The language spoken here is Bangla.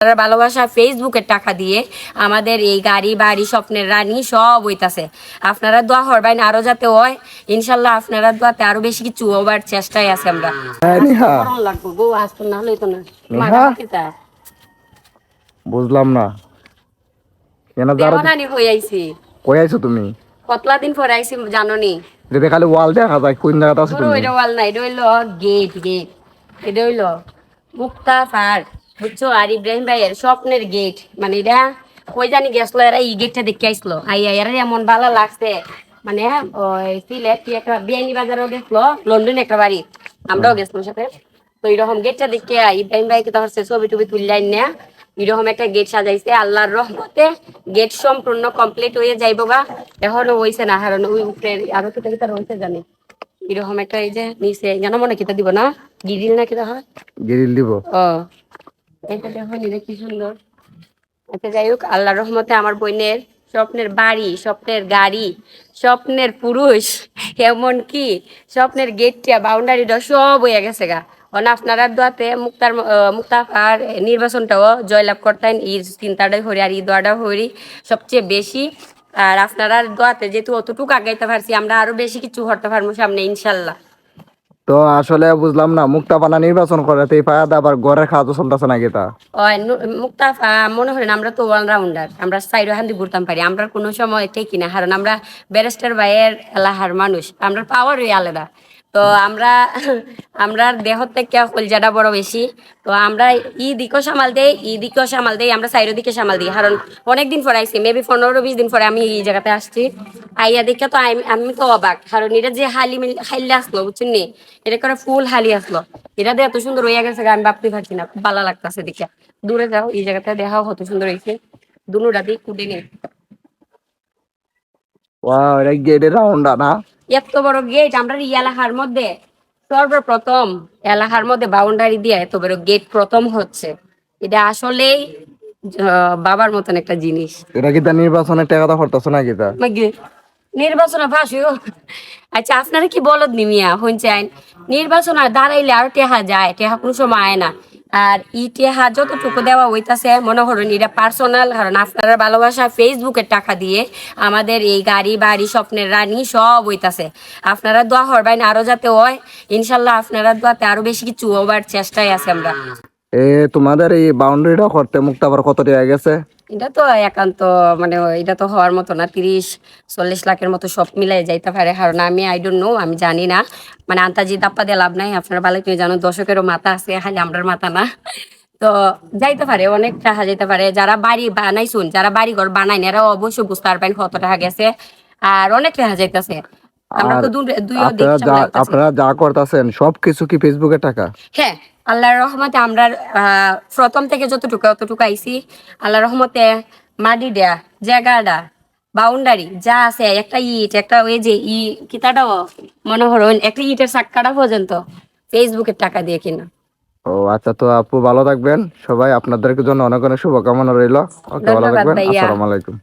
আপনার ভালোবাসা ফেসবুকের টাকা দিয়ে আমাদের এই গাড়ি বাড়ি স্বপ্নের রানী সব হইতাছে। আপনারা দোয়া করবেন আরও যাতে হয়। ইনশাল্লাহ আপনারা দোয়াতে আরও বেশি কিছু হবার চেষ্টায় আছে আমরা। হ্যাঁ? বুঝলাম না। কেন যারা দেওয়ানানি আইছি। কই আইছো তুমি? কতলা দিন পরে আইছি জানো নি খালি ওয়াল দেখা যায় কোন জায়গাতে আছো তুমি? এটা ওয়াল না এটা হইল গেট গেট। এটা হইল মুক্তা পার্ক বুঝছ? আর ইব্রাহিম ভাইয়ের স্বপ্নের গেট মানে এটা কই জানি গেছিল এরা এই গেটটা দেখে আইসলো। আই আই এরা এমন ভালো লাগছে। মানে ওই সিলেট কি একটা বিয়ানি বাজারও গেছিল লন্ডন একটা বাড়ি আমরাও গেছিলাম সাথে। তো এরকম গেটটা দেখে ইব্রাহিম ভাইকে তখন সে ছবি টবি তুললাই না। এরকম একটা গেট সাজাইছে আল্লাহর রহমতে গেট সম্পূর্ণ কমপ্লিট হয়ে যাইব বা এখনও হইছে না হারানো ওই উপরে আরও তো কি তার হইছে জানি। এরকম একটা এই যে নিচে জানো মনে কিতা দিব না? গিরিল না কিতা হয়? গিরিল দিব। ও। এটা দেখো নিলে কি সুন্দর। আচ্ছা যাই হোক আল্লাহ রহমতে আমার বোনের স্বপ্নের বাড়ি, স্বপ্নের গাড়ি, স্বপ্নের পুরুষ এমন কি স্বপ্নের গেটটা বাউন্ডারিটা সব হয়ে গেছে গা। অন আপনারা দোয়াতে মুক্তার মুক্তাফার নির্বাচনটাও জয়লাভ করতেন এই চিন্তাটাই হরি আর এই দোয়াটাও হরি সবচেয়ে বেশি। আর আপনারা দোয়াতে যেহেতু অতটুকু আগাইতে পারছি, আমরা আরও বেশি কিছু করতে পারব সামনে, ইনশাল্লাহ। তো আসলে বুঝলাম না, মুক্তা পানা নির্বাচন করে তো এই পায়াতে আবার ঘরের খাওয়া তো চলতেছে নাকি তা? ওই নু- মুক্তা মনে করেন আমরা তো অলরাউন্ডার আমরা সাইড হান্দি ঘুরতাম পারি, আমরা কোনো সময় ঠিকই না, কারণ আমরা ব্যারিস্টার ভাইয়ের এলাহার মানুষ, আমরা পাওয়ারই আলাদা। তো আমরা আমরা দেহ থেকে কলজাটা বড় বেশি। তো আমরা ই দিকও সামাল দেই, ই দিকও সামাল দেই, আমরা সাইডের দিকে সামাল দিই। কারণ অনেকদিন পরে আইসি মেবি পনেরো বিশ দিন পরে আমি এই জায়গাতে আসছি। আইয়া দেখে তো আমি তো অবাক, কারণ এটা যে হালি হাইলে আসলো, বুঝছেন নি? এটা করে ফুল হালি আসলো। এটা দিয়ে এত সুন্দর হয়ে গেছে আমি ভাবতে পারছি না ভালো লাগতেছে দেখে। দূরে যাও, এই জায়গাতে দেখাও কত সুন্দর হয়েছে দুনুটা দিয়ে কুটে নেই ওয়াও, এটা গেটের রাউন্ডা না? এত বড় গেট আমরা এলাকার মধ্যে সর্বপ্রথম এলাকার মধ্যে বাউন্ডারি দিয়ে এত বড় গেট প্রথম হচ্ছে। এটা আসলেই বাবার মতন একটা জিনিস। এটা কি তা নির্বাচনের টাকাটা করতেছো তা? নির্বাচন ফাঁসিও আচ্ছা আপনারা কি বলদ নিমিয়া হইছেন নির্বাচন আর দাঁড়াইলে আর টেহা যায় টেহা কোনো সময় আয় না। আর ইটে টেহা যতটুকু দেওয়া হইতাছে, মনে করুন, এটা পার্সোনাল কারণ আপনারা ভালোবাসা ফেসবুকের টাকা দিয়ে আমাদের এই গাড়ি, বাড়ি, স্বপ্নের রানী সব হইতাছে। আপনারা দোয়া হরবাইন আরও যাতে হয়, ইনশাল্লাহ আপনারা দোয়াতে আরও বেশি কিছু হবার চেষ্টায় আছে আমরা। এ, তোমাদের এই বাউন্ডারিটা করতে মুক্তা আবার কত টাকা গেছে? এটা তো একান্ত মানে এটা তো হওয়ার মতো না, তিরিশ, চল্লিশ লাখের মতো সব মিলাই যাইতে পারে। কারণ আমি আই ডোন্ট নো আমি জানি না। মানে আন্তাজি দাপ্পা দিয়ে লাভ নাই, আপনারা ভালো করে জানো, দশকেরও মাথা আছে, খালি আমরার মাথা না। তো যাইতে পারে, অনেক টাকা যাইতে পারে। যারা বাড়ি বানাইছুন, যারা বাড়ি ঘর বানাই এরা অবশ্যই বুঝতে পারবেন কত টাকা গেছে। আর অনেক টাকা যাইতেছে। আপনারা যা করতেছেন সব কিছু কি ফেসবুকের টাকা? হ্যাঁ আল্লাহর রহমতে আমরা প্রথম থেকে যতটুকু অতটুকু আইছি। আল্লাহর রহমতে মাটি দেয়া জায়গাটা বাউন্ডারি যা আছে একটা ইট একটা ওই যে ই কিতাটাও মনে করো একটা ইটের চাক্কাটা পর্যন্ত ফেসবুকের টাকা দিয়ে কিনা। ও আচ্ছা তো আপু ভালো থাকবেন। সবাই আপনাদের জন্য অনেক অনেক শুভকামনা রইল। ওকে ভালো থাকবেন। আসসালামু আলাইকুম।